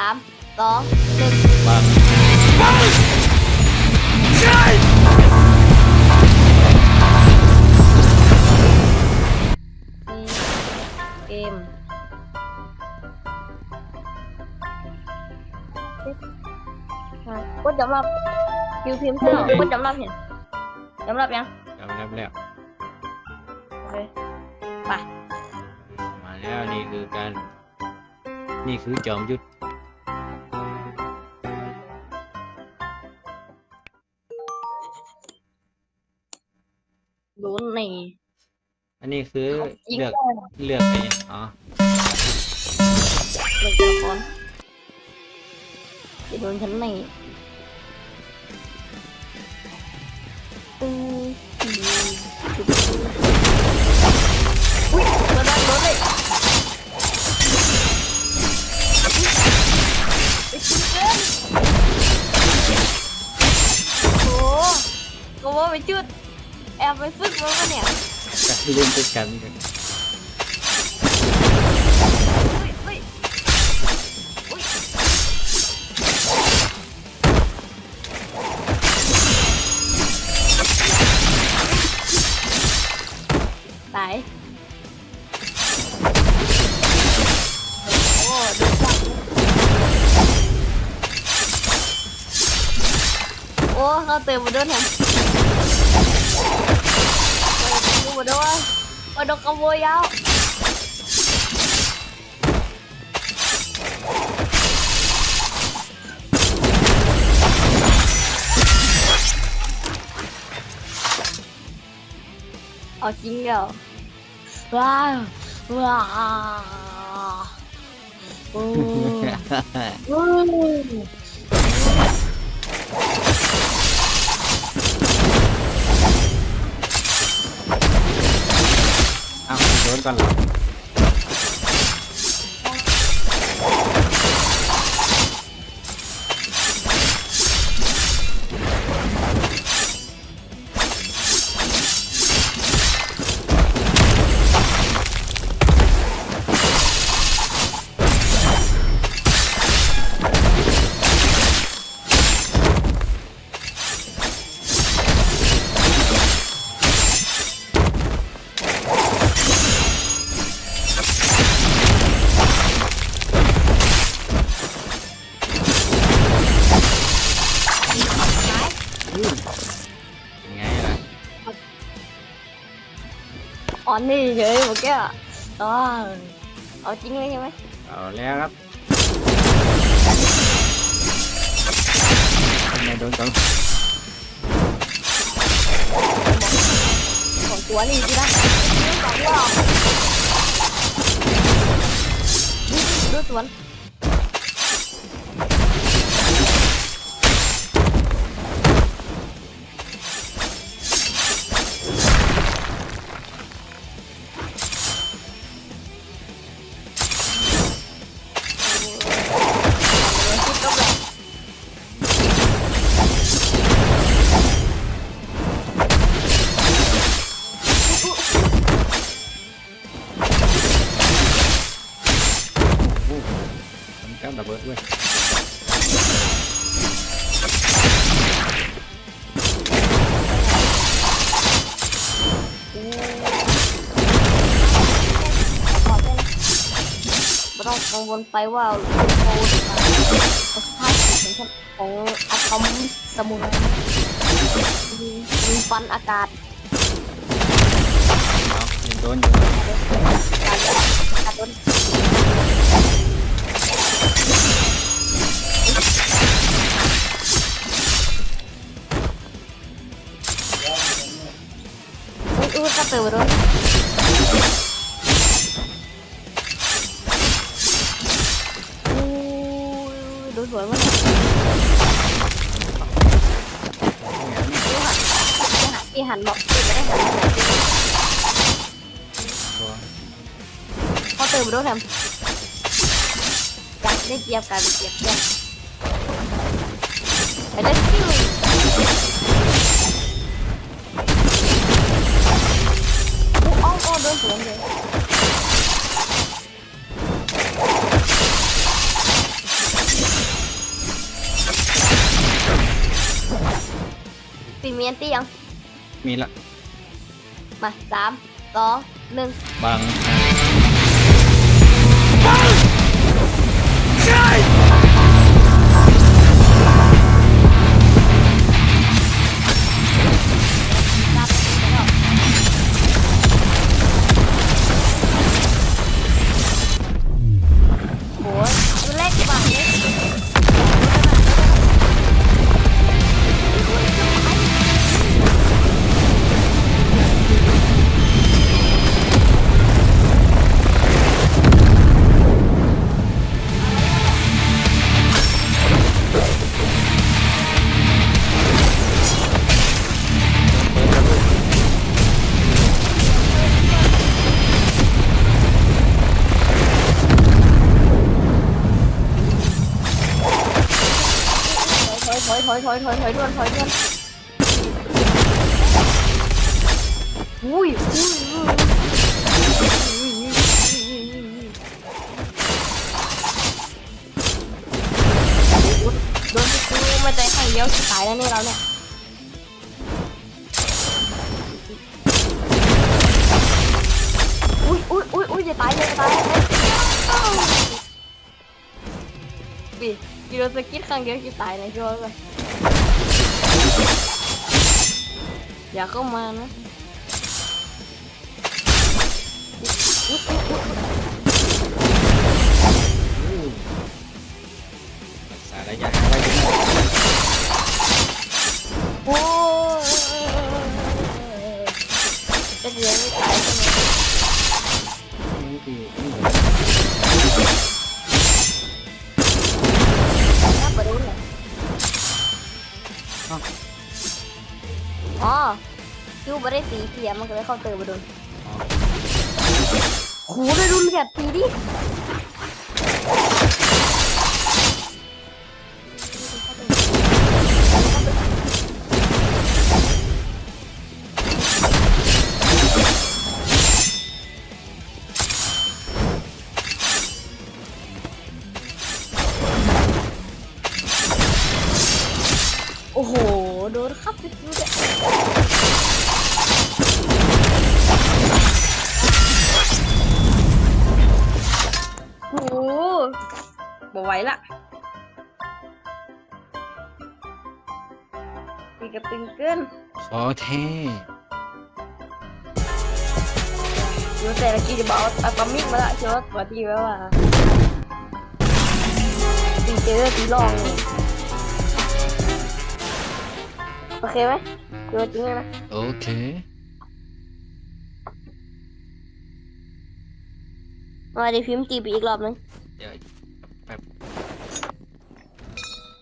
สามสองหนึ่งบังเกมอะกดจำรับคิวพิมพ์เสื้อกดจำรับเห็นจำรับยังจำได้แล้วโอเคไปมาแล้วนี่คือการ นี่คือจอมยุทธ รู้นี่อันนี้คือยิงเลือกได้เลือกไปอ๋อเลือกตัวละครจะโดนฉันนี่อืมอืมอุ้ยโดนได้โดนเลยอุ๊ยอุ๊ยจริงเกินโอ้โหก็ว่าไปจุด แอบไปฝึกมาปะเนี่ยการเล่นด้วยกันอุ้ยอุ้ยอุ้ยไหนโอ้ดูจังโอ้เขาเต็มหมดด้วยแถ มเต็มหมดด้วยโอ้ดอกระโวยยาวเอาจริงเหรอว้าวว้าวโอ้ อ้า อ่อนนี่เฉยเมื่อกี้อะอ๋อเอาจริงเลยใช่ไหมเอาแล้วครับทำไมโดนก่อนของตัวนี่สินะสองรอบดูสวนารระเบิดด้วยไม่ต้องกังวลไปว่าโค้ดสภาพจิตของอะตอมสมุนมีฟันอากาศเอายังโดนอยู่ นอู้ยดูสวยมากที่หันบอกที่ไม่ได้หัน 넌 그런 데. 비밀 띠 용. มีละ 마, 3, 2, 1. บาง ถอยถอยถอยถอยถอยถอยด่วนถอยด่วนอุ้ยอุ้ยอุ้ยโดนกูไม่ใจข้างเดียวตายแล้วนี่เราเนี่ยอุ้ยอุ้ยอุ้ยอุ้ยจะตายจะตายปี กิโลสกิทครั้งเดียวจะตายในช่วยไปอย่าเข้ามานะ อ๋อคิวไม่ได้สีเขียวมันก็เลยเข้าเติมมาโดนอ๋อโหได้รุนแค่ตีดิ อ้โห โดนครับไปดูเนี่ยโอ้โหบ่ไหวละตีกระตึงเกินขอเท่เดี๋ยวแต่ละกีจะบอกเอาตอมิกมาละเชื่อว่าปกติแล้วว่าตีเจอตีลองนี่ โอเคไหมเจอจริงเลยนะโอเค มาเดี๋ยวพิมพ์ตีไปอีกรอบนึงเดี๋ยว